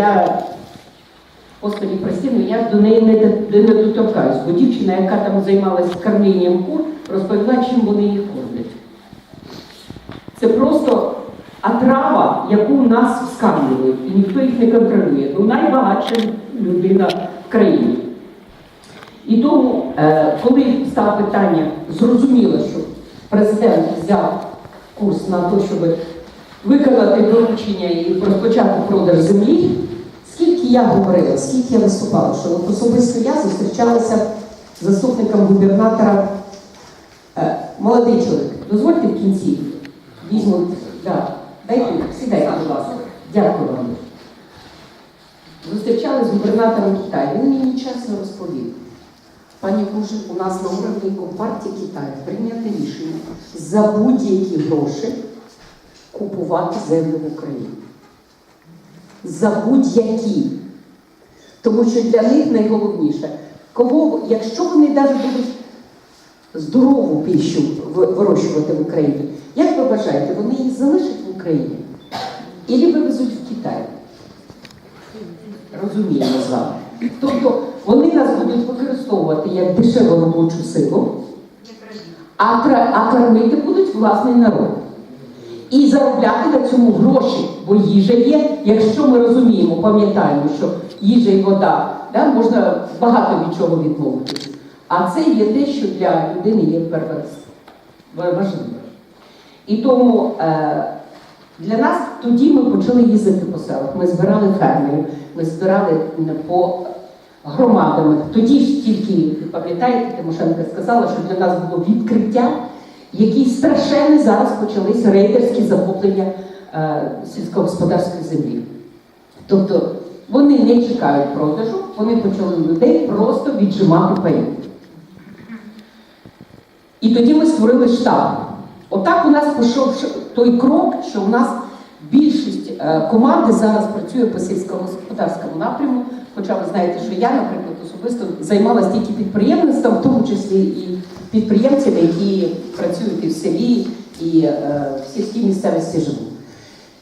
я Господи, прости, ну я до неї не, не доторкаюсь, бо дівчина, яка там займалася кормленням кур, розповіла, чим вони їх кормлять. Це просто отрава, яку в нас вскармлюють, і ніхто їх не контролює. Ну, найбагатша людина в країні. І тому, е, коли стало питання, зрозуміло, що президент взяв курс на те, щоб виконати доручення і розпочати продаж землі, я говорила, скільки я виступала, що от особисто я зустрічалася з заступником губернатора. Е, молодий чоловік, дозвольте в кінці візьмуть, да, дайте, сідайте, будь ласка. Дякую вам. Зустрічалися з губернатором Китаю. Він мені чесно розповів. Пані Кужин, у нас на уровні Компартії Китаю прийнято рішення за будь-які гроші купувати землю в Україні. За будь-які. Тому що для них найголовніше, кого, якщо вони навіть будуть здорову піщу вирощувати в Україні, як ви вважаєте, вони їх залишать в Україні? Ілі вивезуть в Китай? Розуміємо з вами. Тобто вони нас будуть використовувати як дешеву робочу силу, а кормити будуть власний народ. І заробляти на цьому гроші, бо їжа є. Якщо ми розуміємо, пам'ятаємо, що їжа і вода да, можна багато від чого відмовитися. А це є те, що для людини є важливо. І тому е, для нас тоді ми почали їздити по селах. Ми збирали фермерів, ми збирали по громадами. Тоді ж тільки, пам'ятаєте, Тимошенко сказала, що для нас було відкриття, які страшенні зараз почались рейдерські захоплення сільськогосподарської землі. Тобто вони не чекають продажу, вони почали людей просто віджимати паї. І тоді ми створили штаб. Отак у нас пішов той крок, що у нас більшість е, команди зараз працює по сільськогосподарському напряму. Хоча ви знаєте, що я, наприклад, особисто займалася тільки підприємництвом, в тому числі і підприємцями, які працюють і в селі, і е, в сільській місцевості живуть.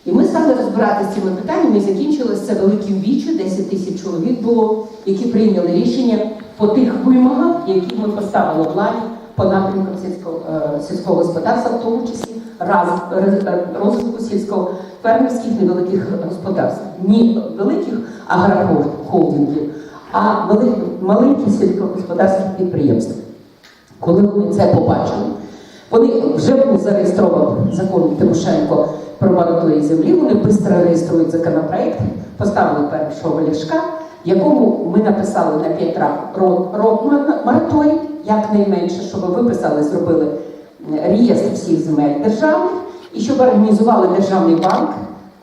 І ми стали розбиратися з цими питаннями і закінчилось це великим віччю, 10 тисяч чоловік було, які прийняли рішення по тих вимогах, які ми поставили владі по напрямкам сільського, е, сільського господарства, в тому числі раз, е, розвитку сільського фермерських невеликих господарств. Ні великих агрохолдингів, а маленьких сільськогосподарських підприємств. Коли вони це побачили, вони вже був зареєстрований закон Тимошенко мораторій землі. Вони швидко реєструють законопроект, поставили першого ляшка, якому ми написали на 5 років рок мораторій, якнайменше, щоб ви виписали, зробили реєстр всіх земель державних і щоб організували державний банк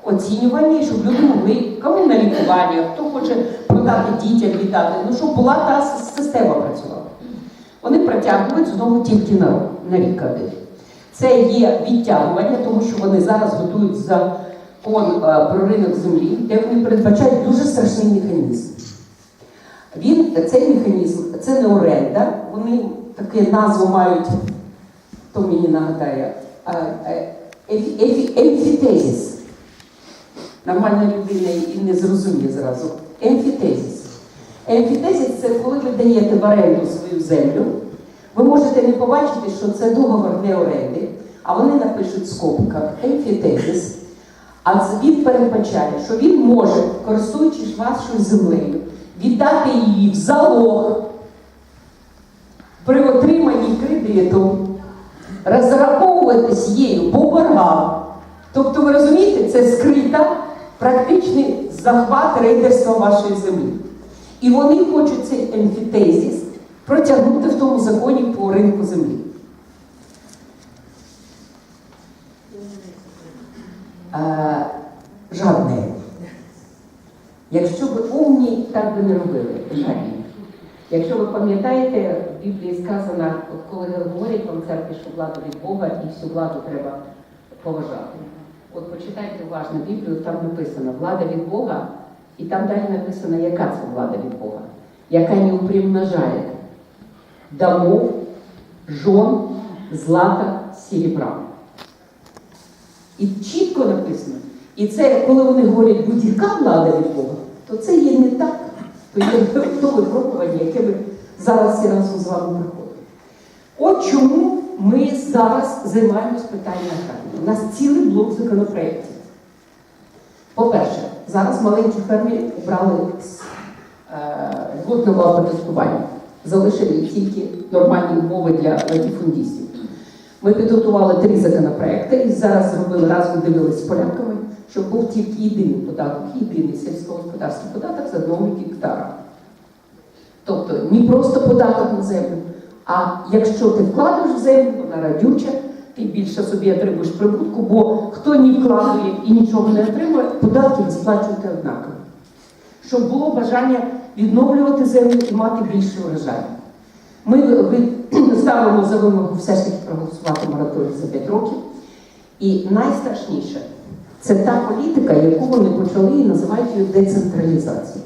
оцінювання, і щоб люди могли кому на лікування, хто хоче продати дітям, віддати, ну щоб була та система працювала. Вони протягують знову тільки на, на рік один. Це є відтягування, тому що вони зараз готують закон е, про ринок землі, де вони передбачають дуже страшний механізм. Він, цей механізм, це не оренда, вони таку назву мають, хто мені нагадає, е, емфітезіс. Нормальна людина і не зрозуміє зразу. Емфітезіс. Емфітезіс це коли ви даєте в оренду свою землю. Не побачити, що це договор не оренди, а вони напишуть в скобках емфітезіс. А він передбачає, що він може, користуючись вашою землею, віддати її в залог при отриманні кредиту, розраховуватись її по боргам. Тобто, ви розумієте, це скрита практичний захват рейдерства вашої землі. І вони хочуть цей емфітезіс протягнути в тому законі по ринку землі. Е, жадне. Якщо ви умні, так би не робили. Жадні. Якщо ви пам'ятаєте, в Біблії сказано, от коли говорять вам церкві, що влада від Бога і всю владу треба поважати. От почитайте уважно Біблію, там написано влада від Бога, і там далі написано, яка це влада від Бога, яка не примножає домов, жон, злата, серебра. І чітко написано, І це, коли вони говорять, будь-яка влада від Бога, то це є не так. То є то випробування, яке ми зараз всі разом з вами проходимо. От чому ми зараз займаємось питанням аграрії. У нас цілий блок законопроєктів. По-перше, зараз маленькі фермери обрали з е, льготного оподаткування. Залишили тільки нормальні умови для латифундістів. Ми підготували три законопроекти і зараз зробили разом дивилися з поляками, щоб був тільки єдиний податок, єдиний сільськогосподарський податок з одного гектара. Тобто не просто податок на землю, а якщо ти вкладеш в землю, вона радюча, ти більше собі отримуєш прибутку, бо хто не вкладує і нічого не отримує, податки сплачуєте однаково. Щоб було бажання відновлювати землю і мати більше урожай. Ми ставимо за вимогу все ж таки проголосувати мораторій за 5 років. І найстрашніше це та політика, яку вони почали і називають її децентралізацією.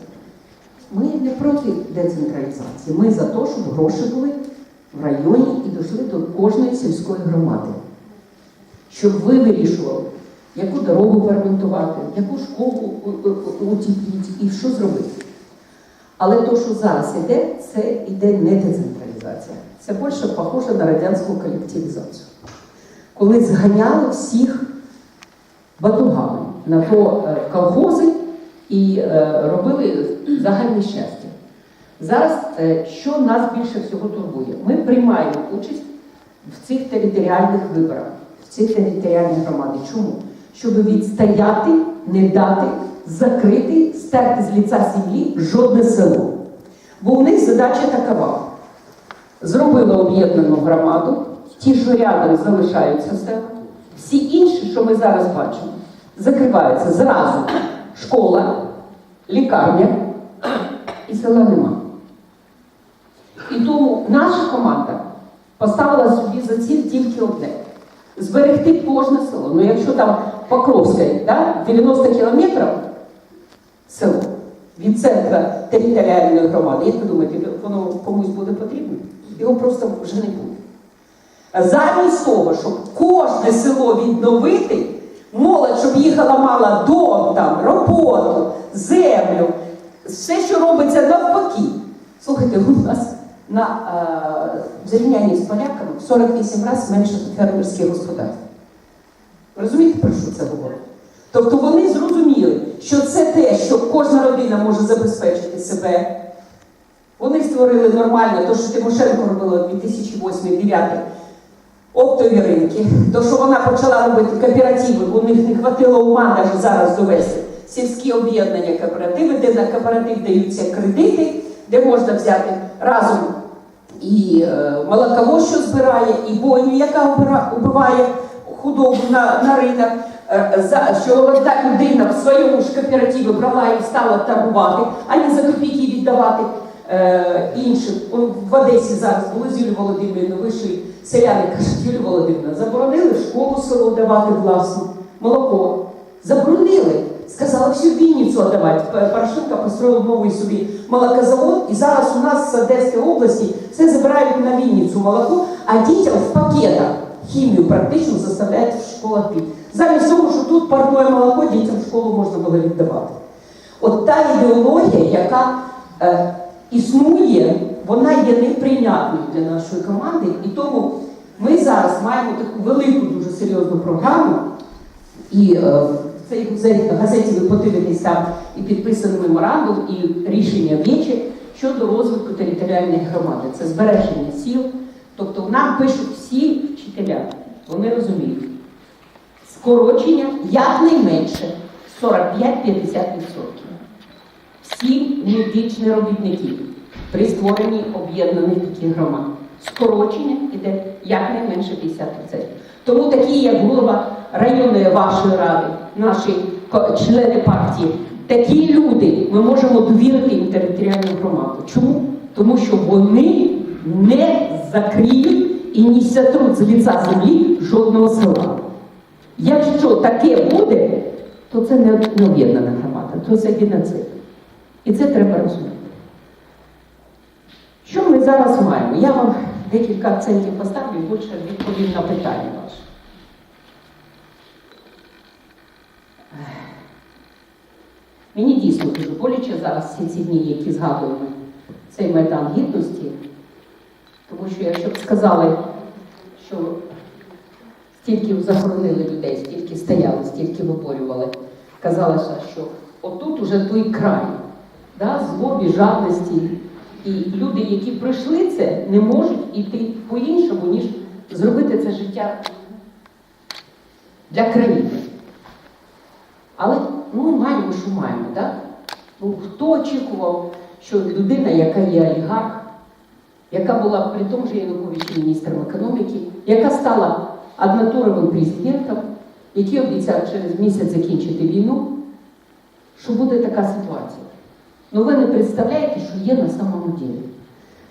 Ми не проти децентралізації. Ми за те, щоб гроші були в районі і дійшли до кожної сільської громади. Щоб ви вирішували, яку дорогу перемонтувати, яку школу у- у- і що зробити. Але то, що зараз іде, це іде не децентралізація. Це більше похоже на радянську колективізацію. Коли зганяли всіх батугами на то е, колхози і е, робили загальне щастя. Зараз е, що нас більше всього турбує? Ми приймаємо участь в цих територіальних виборах, в цих територіальних громадах. Чому? Щоб відстояти, не дати, закрити, стерти з ліця землі жодне село. Бо у них задача такова. Зробили об'єднану громаду, ті, що рядом залишаються села, всі інші, що ми зараз бачимо, закриваються зразу школа, лікарня і села нема. І тому наша команда поставила собі за ціль тільки одне зберегти кожне село. Ну якщо там Покровське, да, 90 кілометрів село від центра територіальної громади, як ви думаєте, воно комусь буде потрібно? Його просто вже не буде. Замість того, щоб кожне село відновити, молодь, щоб їхала, мала дом, там, роботу, землю, все, що робиться навпаки. Слухайте, у нас на е, в зрівнянні з поляками в 48 разів менше фермерських господарств. Розумієте, про що це говорить? Тобто вони зрозуміли, що це те, що кожна родина може забезпечити себе. Вони створили нормально, то, що Тимошенко робила 2008-2009 оптові ринки, то, що вона почала робити кооперативи, у них не хватило ума навіть зараз довести. Сільські об'єднання кооперативи, де на кооператив даються кредити, де можна взяти разом і е, молоково, що збирає, і бойню, яка убиває худобу на, на ринок, що одна людина в своєму ж кооперативі брала і стала торгувати, а не за копійки віддавати е, іншим. В Одесі зараз були з Юлією Володимирівною, вийшли селяни, кажуть, Юлія Володимирівна, заборонили школу село давати власну, молоко. Заборонили. Сказали всю Вінницю віддавати. П- Порошенко построїв новий собі молокозавод, і зараз у нас з Одеської області все забирають на Вінницю молоко, а дітям в пакетах хімію практично заставляють в школах пити. Замість того, що тут парное молоко дітям в школу можна було віддавати. От та ідеологія, яка е, існує, вона є неприйнятною для нашої команди, і тому ми зараз маємо таку велику, дуже серйозну програму. І е, в цій газеті- газеті ви подивитесь там і підписаний меморандум, і рішення Вічі щодо розвитку територіальної громади. Це збереження сіл. Тобто нам пишуть всі вчителя, вони розуміють. Скорочення якнайменше 45-50%. Всі медичні робітники при створенні об'єднаних таких громад. Скорочення йде якнайменше 50%. Тому такі, як голова районної вашої ради, наші члени партії, такі люди ми можемо довірити їм територіальну громаду. Чому? Тому що вони не закриють і не сятруть з лиця землі жодного села. Якщо таке буде, то це не об'єднана громада, то це геноцид. І це треба розуміти. Що ми зараз маємо? Я вам декілька акцентів поставлю і більше відповім на питання ваше. Мені дійсно дуже боляче зараз всі ці дні, які згадуємо цей майдан гідності. Тому що якщо б сказали, що стільки захоронили людей, стільки стояли, стільки виборювали, казалося, що отут уже той край да, злобі, жадності. І люди, які пройшли це, не можуть іти по-іншому, ніж зробити це життя для країни. Але ну, маємо, що маємо, так? Ну, хто очікував, що людина, яка є олігарх, яка була при тому же Януковичі міністром економіки, яка стала однотуровим президентом, який обіцяв через місяць закінчити війну, що буде така ситуація. Ну ви не представляєте, що є на самому ділі.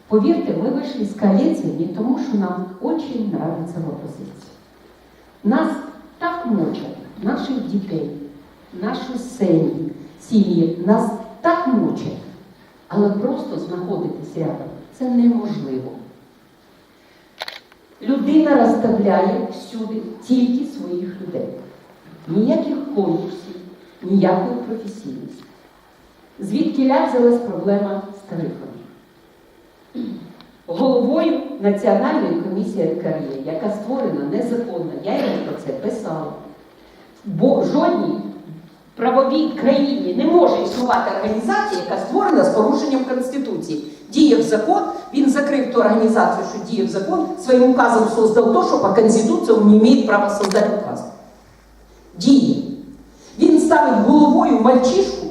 Повірте, ми вийшли з коаліції не тому, що нам дуже нравиться в опозиції. Нас так мочать, наших дітей, нашу сім'ї, нас так мучать, але просто знаходитись рядом це неможливо. Людина розставляє всюди тільки своїх людей. Ніяких конкурсів, ніякої професійності. Звідки ля проблема з тарифами? Головою Національної комісії НКРЄ, яка створена незаконно, я йому про це писала. Бо жодній правовій країні не може існувати організація, яка створена з порушенням Конституції. Діяв закон, він закрив ту організацію, що діяв закон, своїм указом создав то, що по Конституції він не має права создати указ. Діє. Він ставить головою мальчишку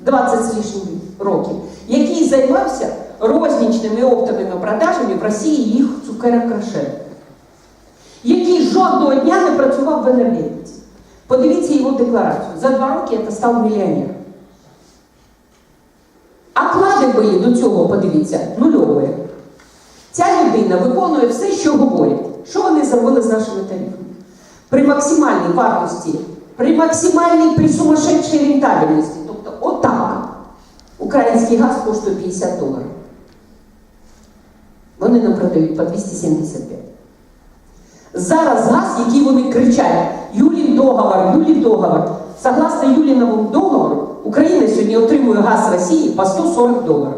20 з лишнім років, який займався рознічними оптовими продажами в Росії їх цукерок крашен, який жодного дня не працював в енергетиці. Подивіться його декларацію. За два роки це став мільйонер. А клади бої до цього, подивіться, нульові. Ця людина виконує все, що говорять. Що вони зробили з нашими тарифами? При максимальній вартості, при максимальній, при сумасшедшій рентабельності, тобто отак, український газ коштує 50 доларів. Вони нам продають по 275. Зараз газ, який вони кричать, Юлін договор, Юлін договор. Согласно Юліновому договору, Україна сьогодні отримує газ Росії по 140 доларів.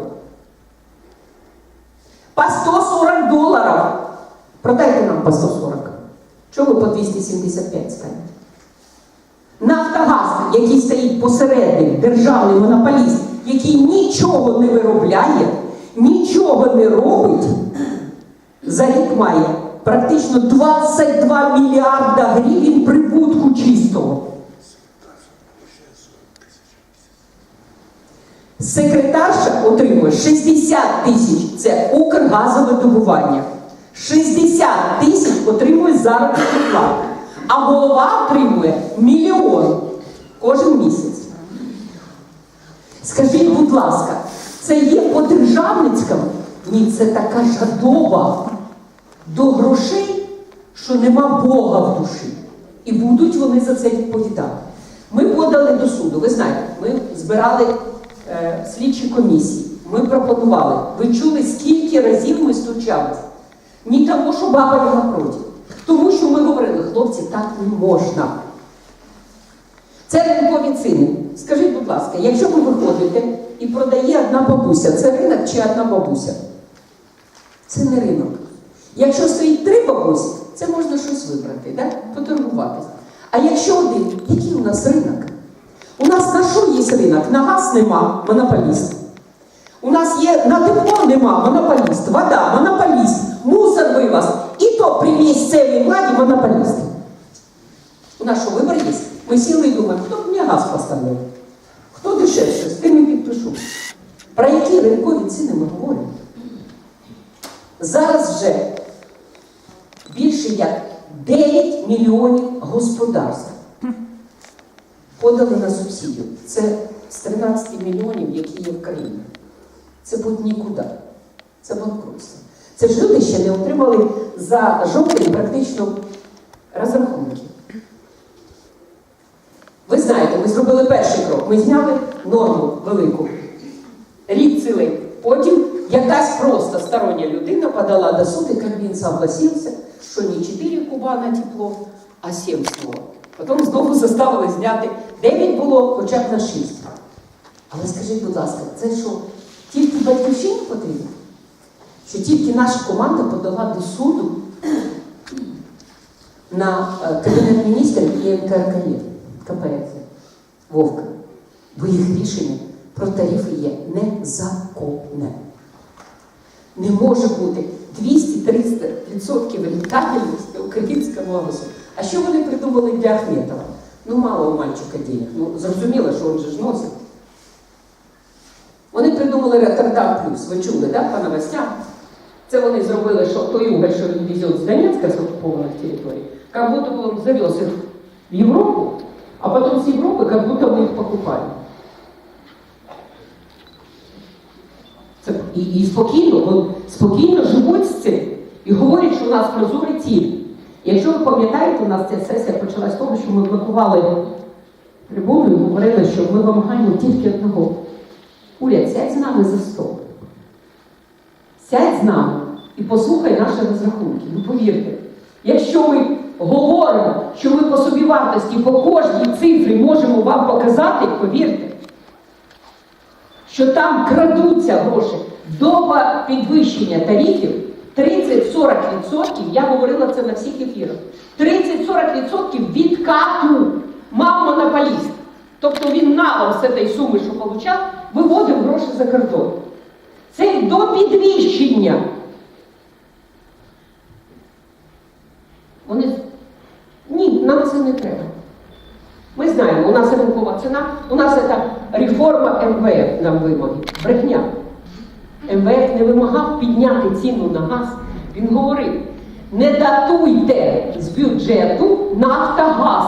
По 140 доларів! Продайте нам по 140. Чого ви по 275 станете? Нафтогаз, який стоїть посередині, державний монополіст, який нічого не виробляє, нічого не робить, за рік має практично 22 мільярда гривень прибутку чистого. Секретарша отримує 60 тисяч, це Укргазове добування. 60 тисяч отримує заробітну плату. А голова отримує мільйон кожен місяць. Скажіть, будь ласка, це є по-державницькому? Ні, це така жадоба до грошей, що нема Бога в душі. І будуть вони за це відповідати. Ми подали до суду. Ви знаєте, ми збирали е, слідчі комісії. Ми пропонували. Ви чули, скільки разів ми стучались? Ні тому, що баба не напроти. Тому що ми говорили, хлопці, так не можна. Це ринкові ціни. Скажіть, будь ласка, якщо ви виходите і продає одна бабуся, це ринок чи одна бабуся? Це не ринок. Якщо стоїть три бабусі, це можна щось вибрати, да? поторгуватись. А якщо один, який у нас ринок? У нас на що є ринок? На газ нема, монополіст. У нас є на тепло нема, монополіст, вода, монополіст, мусор вивоз. І то при місцевій владі монополіст. У нас що вибор є? Ми сіли і думаємо, хто б мені газ поставив? Хто дешевше, з тим і підпишу. Про які ринкові ціни ми говоримо? Зараз вже більше як 9 мільйонів господарств подали на субсидію. Це з 13 мільйонів, які є в країні. Це будь нікуди. Це банкрутство. Це ж люди ще не отримали за жовтень практично розрахунки. Ви знаєте, ми зробили перший крок. Ми зняли норму велику. Рік цілий. Потім якась просто стороння людина подала до суду, Кабмін согласився, що не 4 куба на тепло, а 7 ствол. Потім знову заставили зняти 9 було хоча б на 6. Але скажіть, будь ласка, це що, тільки батьківщині потрібно? Що тільки наша команда подала до суду на е, Кабінет міністрів і НКРКЄ, КПРК, Вовка, бо їх рішення про тарифи є незаконне Не може бути 200-300% рентабельності українського голосу. А що вони придумали для Ахметова? Ну, мало у мальчика денег. Ну, зрозуміло, що він же ж носить. Вони придумали Роттердам плюс. Ви чули, да, по новостям? Це вони зробили, що той уголь, що він везет з Донецька з окупованих територій, как будто бы он завез их в Европу, а потом с Европы как будто мы их покупали. Це, і, і спокійно, вон, спокійно живуть з цим і говорять, що у нас прозорий ціль. Якщо ви пам'ятаєте, у нас ця сесія почалась з того, що ми блокували трибуну і говорили, що ми вимагаємо тільки одного. Уряд, сядь з нами за стол. Сядь з нами і послухай наші розрахунки. Ну повірте, якщо ми говоримо, що ми по собівартості по кожній цифрі можемо вам показати, повірте, що там крадуться гроші до підвищення тарифів 30-40%, я говорила це на всіх ефірах, 30-40% відкату мав монополіст. Тобто він налом з цієї суми, що получав, виводив гроші за кордон. Це до підвищення. Вони ні, нам це не треба. Ми знаємо, у нас ринкова ціна, у нас це реформа МВФ нам вимоги. Брехня. МВФ не вимагав підняти ціну на газ. Він говорив: не датуйте з бюджету Нафтогаз.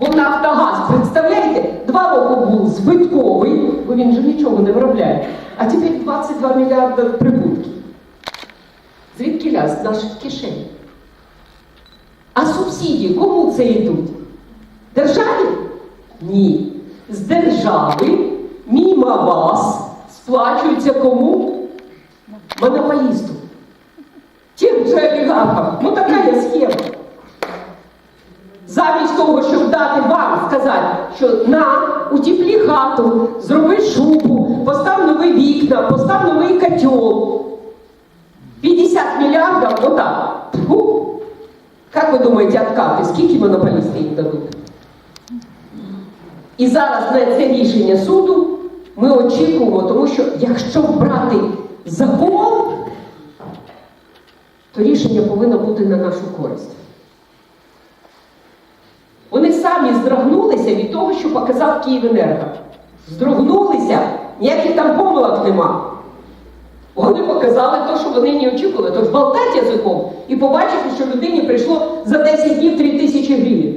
Бо Нафтогаз, представляєте, два роки був збитковий, бо він же нічого не виробляє. А тепер 22 мільярди прибутків. Звідки ляз наших кишень? А субсидії кому це йдуть? Державі? Ні. З держави мімо вас сплачується кому? Монополісту. Тим же олігархам. Ну така є схема. Замість того, щоб дати вам сказати, що на утеплі хату, зроби шубу, постав нові вікна, постав новий котел. 50 мільярдів, отак. Как ви думаєте, откати? Скільки монополісти їм дадуть? І зараз на це рішення суду ми очікуємо, тому що якщо брати закон, то рішення повинно бути на нашу користь. Вони самі здрагнулися від того, що показав Київенерго. Здрогнулися, ніяких там помилок нема. Вони показали те, що вони не очікували. Тож болтати язиком і побачити, що людині прийшло за 10 днів 3 тисячі гривень.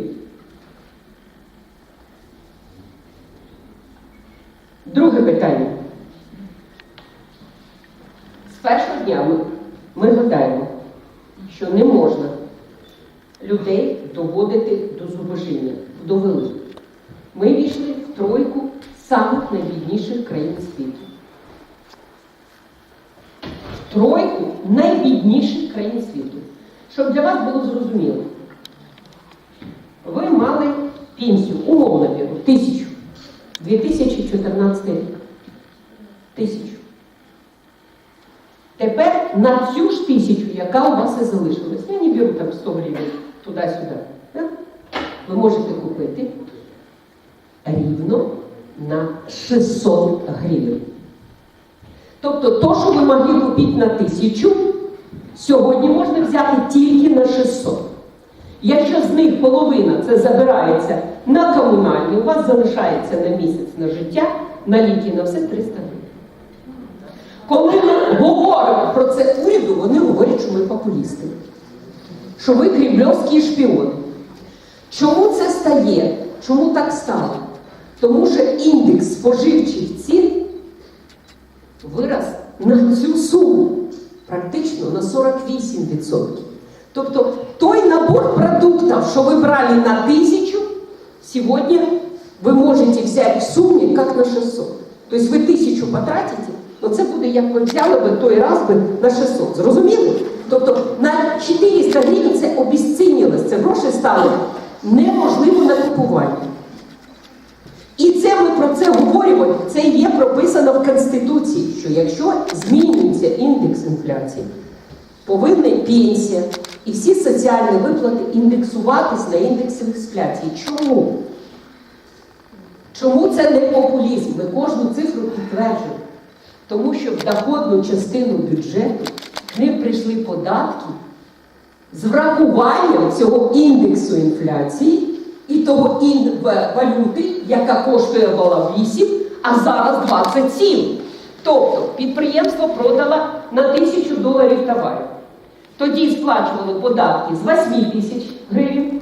Друге питання. Першого дня ми, ми гадаємо, що не можна людей доводити до зубожіння. Довели. Ми війшли в тройку самих найбідніших країн світу. В тройку найбідніших країн світу. Щоб для вас було зрозуміло, ви мали пенсію, умовно беру, тисячу. 2014 рік. Тисячу. Тепер на цю ж тисячу, яка у вас і залишилась, я не беру там 100 гривень туди-сюди. Ви можете купити рівно на 600 гривень. Тобто то, що ви могли купити на тисячу, сьогодні можна взяти тільки на 600. Якщо з них половина це забирається на комунальні, у вас залишається на місяць на життя, на ліки, на все 300 гривень. Коли ми говоримо про це уряду, вони говорять, що ми популісти, що ви кремльовські шпіони. Чому це стає? Чому так стало? Тому що індекс споживчих цін вираз на цю суму практично на 48%. Тобто той набор продуктів, що ви брали на тисячу, сьогодні ви можете взяти в сумі як на 600. Тобто ви тисячу потратите, але це буде як ви взяли би той раз би на 600. Зрозуміли? Тобто на 400 гривень це обіцінилось, це гроші стали неможливо на купування. І це ми про це говоримо. Це є прописано в Конституції, що якщо змінюється індекс інфляції, повинна пенсія і всі соціальні виплати індексуватись на індекс інфляції. Чому? Чому це не популізм? Ми кожну цифру підтверджуємо. Тому що в доходну частину бюджету ним прийшли податки з врахуванням цього індексу інфляції і того ін... валюти, яка коштує була 8, а зараз 27. Тобто підприємство продало на тисячу доларів товарів. Тоді сплачували податки з 8 тисяч гривень,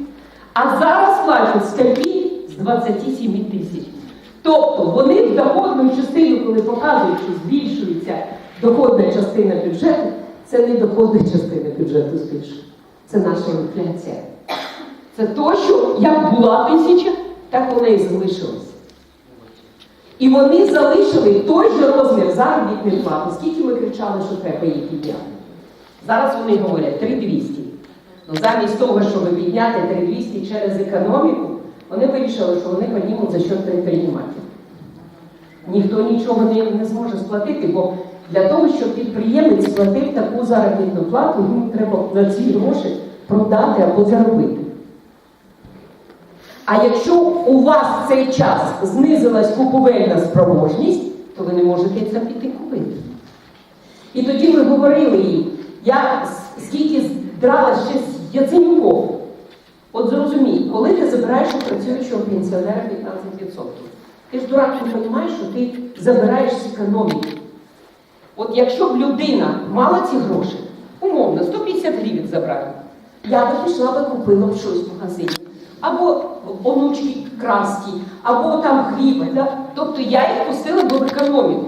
а зараз сплачують копійок з 27 тисяч. Тобто вони в доходну частину, коли показують, що збільшується доходна частина бюджету, це не доходна частина бюджету збільшує. Це наша інфляція. Це то, що як була тисяча, так вона і залишилася. І вони залишили той же розмір заробітної плати, скільки ми кричали, що треба її підняти. Зараз вони говорять 3200. Ну, замість того, щоб підняти 3200 через економіку, вони вирішили, що вони піднімуть за счет предпринимателів. Ніхто нічого не, не зможе сплатити, бо для того, щоб підприємець сплатив таку заробітну плату, йому треба на ці гроші продати або заробити. А якщо у вас в цей час знизилась купувельна спроможність, то ви не можете це піти купити. І тоді ми говорили їй, я скільки драла ще з Яценюком. От зрозумій, коли ти забираєш у працюючого пенсіонера 15%, ти ж дурак не розумієш, що ти забираєш з економіки. От якщо б людина мала ці гроші, умовно, 150 гривень забрали, я би пішла би купила б щось в магазині. Або онучки краски, або там хліб. Да? Тобто я їх пустила в економіку.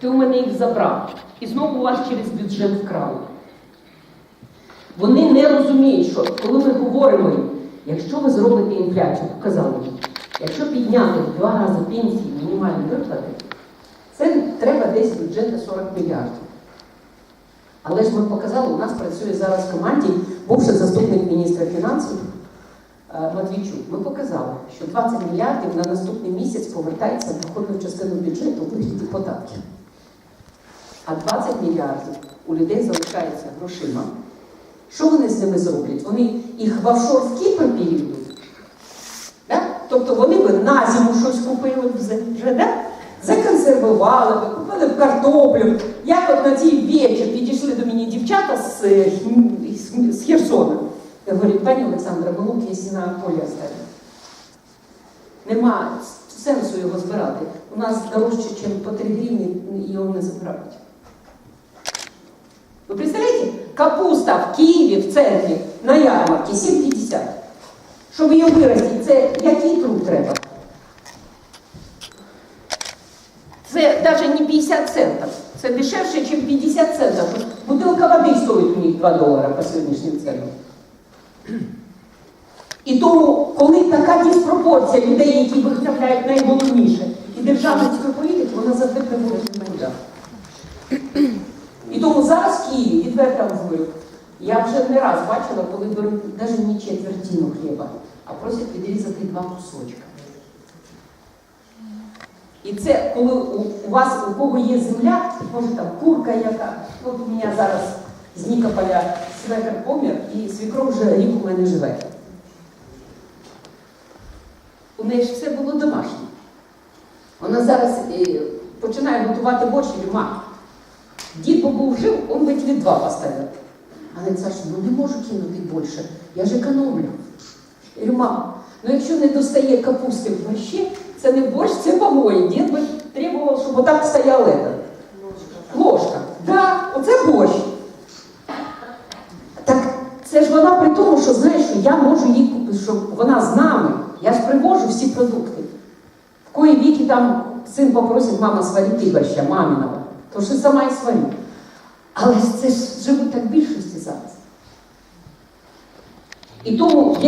Ти у мене їх забрав. І знову у вас через бюджет вкрали. Вони не розуміють, що коли ми говоримо, якщо ви зробите інфляцію, показали якщо підняти в два рази пенсії мінімальні виплати, це треба десь бюджету 40 мільярдів. Але ж ми показали, у нас працює зараз в команді бувший заступник міністра фінансів е, Матвійчук. Ми показали, що 20 мільярдів на наступний місяць повертається в доходну частину бюджету у вигляді податків. А 20 мільярдів у людей залишається грошима. Що вони з ними зроблять? Вони їх в офшорський переведуть? Да? Тобто вони би на зиму щось купили вже, да? законсервували купили б картоплю. Як от на цій вечір підійшли до мене дівчата з, з, з Херсона. Я говорю, пані Олександра, ми лук, якщо на полі оставимо. Нема сенсу його збирати. У нас дорожче, ніж по 3 гривні, його не забирають. Ви представляєте, капуста в Києві, в центрі, на ярмарці 7,50. Щоб її виростити, це який труд треба? Це навіть не 50 центів. Це дешевше, ніж 50 центів. Бутилка води стоїть у них 2 долара по сьогоднішнім ценам. І тому, коли така диспропорція людей, які виставляють найголовніше, і державницької політики, вона завжди приводить до мене. І тому зараз в Києві, відверто вам говорю, я вже не раз бачила, коли беруть навіть не четвертину хліба, а просять відрізати два кусочка. І це коли у, вас у кого є земля, може там курка яка. Ну, От у мене зараз з Нікополя свекер помер, і свікров вже рік у мене живе. У неї ж все було домашнє. Вона зараз е, починає готувати борщ і говорить, «Ма, Дід побув жив, он би тобі два поставив. Але Саша, ну не можу кинути більше, я ж економлю. Я говорю, мам, ну якщо не достає капусти в борщі, це не борщ, це помої. Дід би требував, щоб отак стояла этот. Ложка. Да, оце борщ. Так це ж вона при тому, що знаєш, що я можу їй купити, що вона з нами. Я ж привожу всі продукти. В кої віки там син попросить, мама, сварити борща, маминого. То що сама і сварю. Але це ж живуть так більшості зараз. І тому